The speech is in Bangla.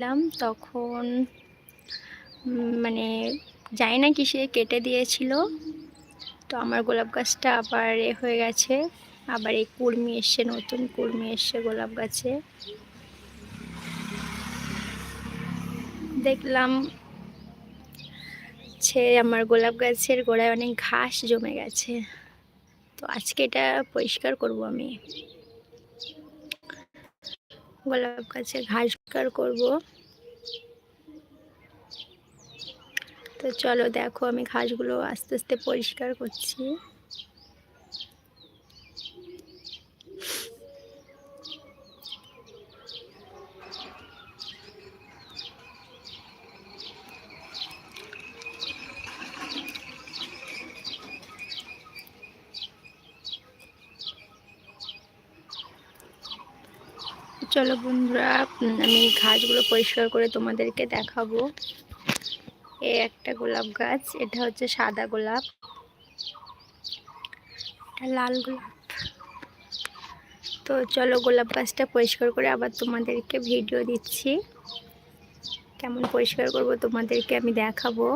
এলাম তখন মানে জানি না কিসে কেটে দিয়েছিল। তো আমার গোলাপ গাছটা আবার এ হয়ে গেছে। আবার এই কুর্মি এসছে, নতুন কুর্মি এসছে গোলাপ গাছে। দেখলাম ছে আমার গোলাপ গাছের গোড়ায় অনেক ঘাস জমে গেছে। তো আজকে এটা পরিষ্কার করব আমি। গোলাপ গাছে ঘাস পরিষ্কার করব। তো চলো দেখো আমি ঘাসগুলো আস্তে আস্তে পরিষ্কার করছি। চলো বন্ধুরা আমি ঘাসগুলো পরিষ্কার করে তোমাদেরকে দেখাবো। এ একটা গোলাপ গাছ, এটা হচ্ছে সাদা গোলাপ। এটা লাল গোলাপ। তো চলো গোলাপ গাছটা পরিষ্কার করে আবার তোমাদেরকে ভিডিও দিচ্ছি। কেমন পরিষ্কার করব তোমাদেরকে আমি দেখাবো।